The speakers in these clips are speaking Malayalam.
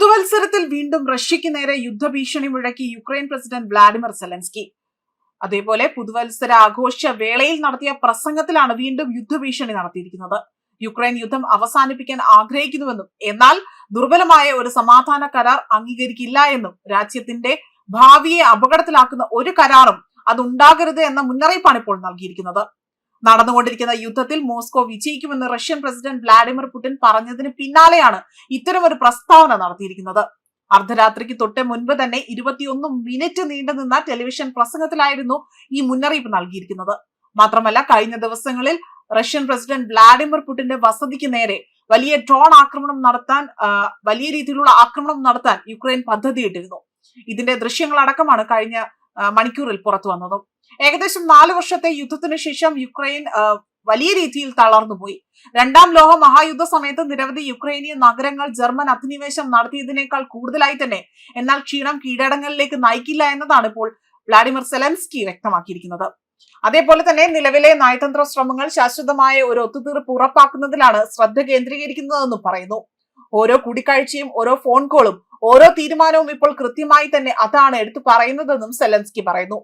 പുതുവത്സരത്തിൽ വീണ്ടും റഷ്യയ്ക്ക് നേരെ യുദ്ധഭീഷണി മുഴക്കി യുക്രൈൻ പ്രസിഡന്റ് വ്ളാഡിമിർ സെലൻസ്കി. അതേപോലെ പുതുവത്സര ആഘോഷ വേളയിൽ നടത്തിയ പ്രസംഗത്തിലാണ് വീണ്ടും യുദ്ധഭീഷണി നടത്തിയിരിക്കുന്നത്. യുക്രൈൻ യുദ്ധം അവസാനിപ്പിക്കാൻ ആഗ്രഹിക്കുന്നുവെന്നും എന്നാൽ ദുർബലമായ ഒരു സമാധാന കരാർ അംഗീകരിക്കില്ല എന്നും രാജ്യത്തിന്റെ ഭാവിയെ അപകടത്തിലാക്കുന്ന ഒരു കരാറും അതുണ്ടാകരുത് എന്ന മുന്നറിയിപ്പാണ് ഇപ്പോൾ നൽകിയിരിക്കുന്നത്. നടന്നുകൊണ്ടിരിക്കുന്ന യുദ്ധത്തിൽ മോസ്കോ വിജയിക്കുമെന്ന് റഷ്യൻ പ്രസിഡന്റ് വ്ളാഡിമിർ പുടിൻ പറഞ്ഞതിന് പിന്നാലെയാണ് ഇത്തരമൊരു പ്രസ്താവന നടത്തിയിരിക്കുന്നത്. അർദ്ധരാത്രിക്ക് തൊട്ട് മുൻപ് തന്നെ ഇരുപത്തിയൊന്ന് മിനിറ്റ് നീണ്ടു നിന്ന ടെലിവിഷൻ പ്രസംഗത്തിലായിരുന്നു ഈ മുന്നറിയിപ്പ് നൽകിയിരിക്കുന്നത്. മാത്രമല്ല കഴിഞ്ഞ ദിവസങ്ങളിൽ റഷ്യൻ പ്രസിഡന്റ് വ്ളാഡിമിർ പുടിന്റെ വസതിക്ക് നേരെ വലിയ ഡ്രോൺ ആക്രമണം നടത്താൻ വലിയ രീതിയിലുള്ള ആക്രമണം നടത്താൻ യുക്രൈൻ പദ്ധതിയിട്ടിരുന്നു. ഇതിന്റെ ദൃശ്യങ്ങളടക്കമാണ് കഴിഞ്ഞ മണിക്കൂറിൽ പുറത്തു വന്നത്. ഏകദേശം നാല് വർഷത്തെ യുദ്ധത്തിന് ശേഷം യുക്രൈൻ വലിയ രീതിയിൽ തളർന്നുപോയി രണ്ടാം ലോക മഹായുദ്ധ സമയത്ത് നിരവധി യുക്രൈനിയൻ നഗരങ്ങൾ ജർമ്മൻ അധിനിവേശം നടത്തിയതിനേക്കാൾ കൂടുതലായി തന്നെ എന്നാൽ ക്ഷീണം കീഴടങ്ങളിലേക്ക് നയിക്കില്ല എന്നതാണ് ഇപ്പോൾ വ്ളാഡിമിർ സെലൻസ്കി വ്യക്തമാക്കിയിരിക്കുന്നത്. അതേപോലെ തന്നെ നിലവിലെ നയതന്ത്ര ശ്രമങ്ങൾ ശാശ്വതമായ ഒരു ഒത്തുതീർപ്പ് ഉറപ്പാക്കുന്നതിലാണ് ശ്രദ്ധ കേന്ദ്രീകരിക്കുന്നതെന്നും പറയുന്നു. ഓരോ കൂടിക്കാഴ്ചയും ഓരോ ഫോൺ കോളും ഓരോ തീരുമാനവും ഇപ്പോൾ കൃത്യമായി തന്നെ അതാണ് എടുത്തു പറയുന്നതെന്നും സെലൻസ്കി പറയുന്നു.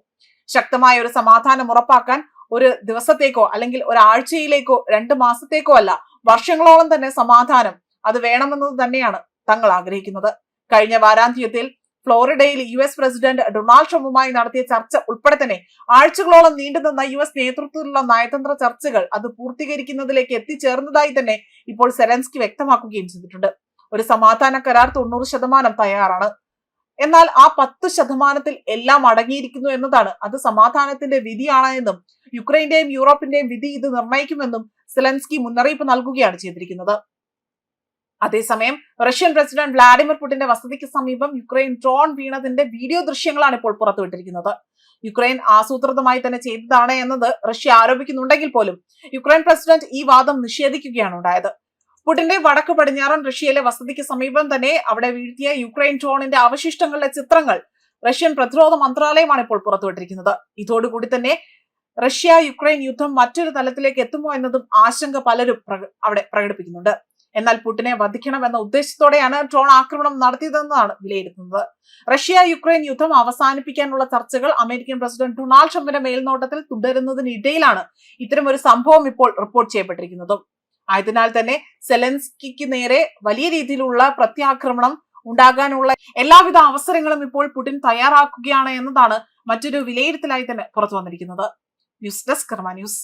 ശക്തമായ ഒരു സമാധാനം ഉറപ്പാക്കാൻ ഒരു ദിവസത്തേക്കോ അല്ലെങ്കിൽ ഒരാഴ്ചയിലേക്കോ രണ്ട് മാസത്തേക്കോ അല്ല വർഷങ്ങളോളം തന്നെ സമാധാനം അത് വേണമെന്നത് തന്നെയാണ് തങ്ങൾ ആഗ്രഹിക്കുന്നത്. കഴിഞ്ഞ വാരാന്ത്യത്തിൽ ഫ്ലോറിഡയിൽ യു എസ് പ്രസിഡന്റ് ഡൊണാൾഡ് ട്രംപുമായി നടത്തിയ ചർച്ച ഉൾപ്പെടെ തന്നെ ആഴ്ചകളോളം നീണ്ടുനിന്ന യു എസ് നേതൃത്വത്തിലുള്ള നയതന്ത്ര ചർച്ചകൾ അത് പൂർത്തീകരിക്കുന്നതിലേക്ക് എത്തിച്ചേർന്നതായി തന്നെ ഇപ്പോൾ സെലൻസ്കി വ്യക്തമാക്കുകയും ചെയ്തിട്ടുണ്ട്. ഒരു സമാധാന കരാർ തൊണ്ണൂറ് ശതമാനം തയ്യാറാണ്. എന്നാൽ ആ പത്ത് ശതമാനത്തിൽ എല്ലാം അടങ്ങിയിരിക്കുന്നു എന്നതാണ്. അത് സമാധാനത്തിന്റെ വിധിയാണ് എന്നും യുക്രൈന്റെയും യൂറോപ്പിന്റെയും വിധി ഇത് നിർണയിക്കുമെന്നും സെലൻസ്കി മുന്നറിയിപ്പ് നൽകുകയാണ് ചെയ്തിരിക്കുന്നത്. അതേസമയം റഷ്യൻ പ്രസിഡന്റ് വ്ളാഡിമിർ പുടിന്റെ വസതിക്ക് സമീപം യുക്രൈൻ ഡ്രോൺ വീണതിന്റെ വീഡിയോ ദൃശ്യങ്ങളാണ് ഇപ്പോൾ പുറത്തുവിട്ടിരിക്കുന്നത്. യുക്രൈൻ ആസൂത്രിതമായി തന്നെ ചെയ്തതാണ് എന്നത് റഷ്യ ആരോപിക്കുന്നുണ്ടെങ്കിൽ പോലും യുക്രൈൻ പ്രസിഡന്റ് ഈ വാദം നിഷേധിക്കുകയാണ് ഉണ്ടായത്. പുടിന്റെ വടക്ക് പടിഞ്ഞാറൻ റഷ്യയിലെ വസതിക്ക് സമീപം തന്നെ അവിടെ വീഴ്ത്തിയ യുക്രൈൻ ഡ്രോണിന്റെ അവശിഷ്ടങ്ങളുടെ ചിത്രങ്ങൾ റഷ്യൻ പ്രതിരോധ മന്ത്രാലയമാണ് ഇപ്പോൾ പുറത്തുവിട്ടിരിക്കുന്നത്. ഇതോടുകൂടി തന്നെ റഷ്യ യുക്രൈൻ യുദ്ധം മറ്റൊരു തലത്തിലേക്ക് എത്തുമോ എന്നതും ആശങ്ക പലരും അവിടെ പ്രകടിപ്പിക്കുന്നുണ്ട്. എന്നാൽ പുടിനെ വധിക്കണം എന്ന ഉദ്ദേശത്തോടെയാണ് ഡ്രോൺ ആക്രമണം നടത്തിയതെന്നാണ് വിലയിരുത്തുന്നത്. റഷ്യ യുക്രൈൻ യുദ്ധം അവസാനിപ്പിക്കാനുള്ള ചർച്ചകൾ അമേരിക്കൻ പ്രസിഡന്റ് ഡൊണാൾഡ് ട്രംപിന്റെ മേൽനോട്ടത്തിൽ തുടരുന്നതിനിടയിലാണ് ഒരു സംഭവം ഇപ്പോൾ റിപ്പോർട്ട് ചെയ്യപ്പെട്ടിരിക്കുന്നതും. ആയതിനാൽ തന്നെ സെലൻസ്കിക്ക് നേരെ വലിയ രീതിയിലുള്ള പ്രത്യാക്രമണം ഉണ്ടാകാനുള്ള എല്ലാവിധ അവസരങ്ങളും ഇപ്പോൾ പുടിൻ തയ്യാറാക്കുകയാണ് എന്നതാണ് മറ്റൊരു വിലയിരുത്തലായി തന്നെ പുറത്തു വന്നിരിക്കുന്നത്. News desk Karma news.